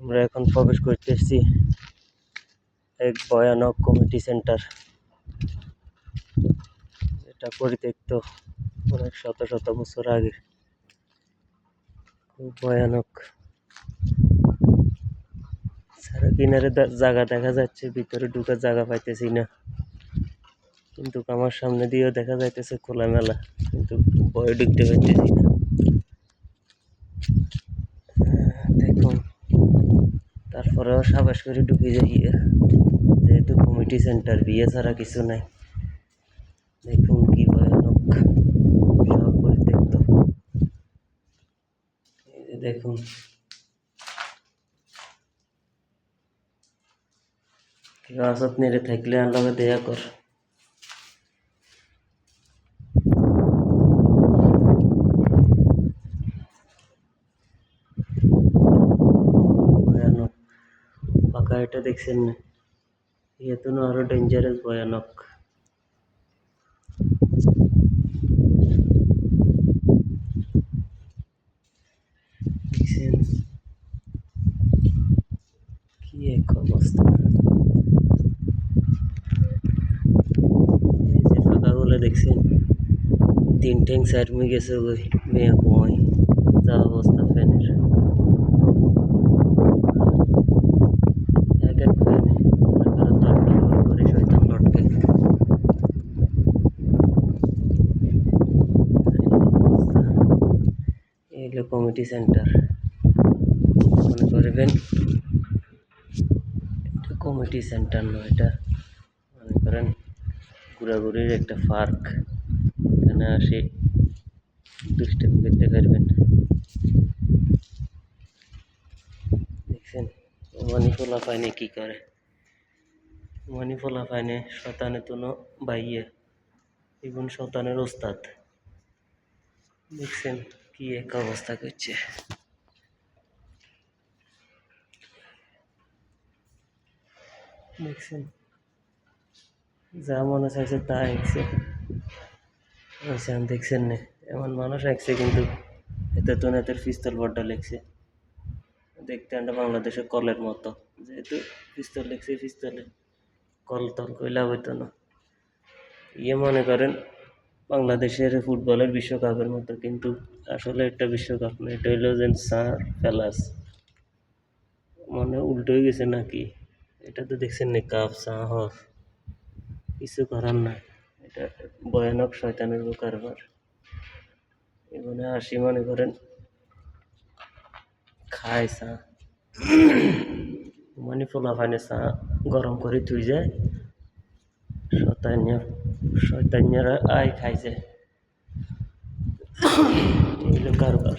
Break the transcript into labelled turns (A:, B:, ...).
A: আমরা এখন প্রবেশ করতেছি এক ভয়ানক কমিটি সেন্টার এটা পরিত্যক্ত অনেক শত শত বছর আগে খুব ভয়ানক। সারা কিনারে জায়গা দেখা যাচ্ছে, ভিতরে ঢুকার জায়গা পাইতেছি না। কিন্তু আমার সামনে দিয়েও দেখা যাইতেছে খোলামেলা, কিন্তু ভয়ে ঢুকতে পারতেছি না আহ, দেখুন তারপরেও সাবাস করে ঢুকে যাই। যেহেতু কমিটি সেন্টার, বিয়ে ছাড়া কিছু নাই। দেখুন কি ভয়ানক সব পরিত্যক্ত। দেখুন। কেউ আসত নেড়ে থাকলে আর দেয়া কর ভয়ানক এটা দেখছেন না? ইয়ে না আরও ডেঞ্জারাস ভয়ানক। কি এক অবস্থা। এই যে ফাঁকাগুলো দেখছেন? তিন ট্যাঙ্ক সাইড মে গেছে ওই মেয়ে কুমাই যা অবস্থা ফ্যানের এক এক ফ্যানে মনে করেন দরকার করে করে শয়তান লটকে এই হলো কমিটি সেন্টার মনে করবেন, এটা কমিটি সেন্টার নয় এটা মনে করেন ঘোরাঘুরির একটা পার্ক এখানে আসে দুষ্টামি করতে পারবেন। দেখছেন মানি ফোলা পায়নি কি করে? মানি ফোলা পায়নি শতানে তো বাইয়ে এবং শতানের ওস্তাদ। দেখছেন কি এক অবস্থা করছে? দেখছেন। যা মনে চাইছে তা আচ্ছা দেখছেন না। এমন মানুষ আঁকছে কিন্তু এতে তো এদের পিস্তল বড্ডা লেগছে। দেখতে একটা বাংলাদেশে কলের মতো। যেহেতু পিস্তল লেগছে পিস্তলে কল তল কইলা হইতো না। ইয়ে মনে করেন বাংলাদেশের ফুটবলের বিশ্বকাপের মতো, কিন্তু আসলে একটা বিশ্বকাপ না, এটা হইল যে সা প্যালাস মনে উল্টো হয়ে গেছে নাকি? এটা তো দেখছেন না, কাপ হফ কিছু করার নাই। এটা ভয়ানক শয়তানের কারবার। এখানে আসি মনে করেন, খায় চা মানে ফোলা ফাইনে গরম করে থুই যায় শতান্য শয়তান্যরা আয় খাইছে এগুলো কারবার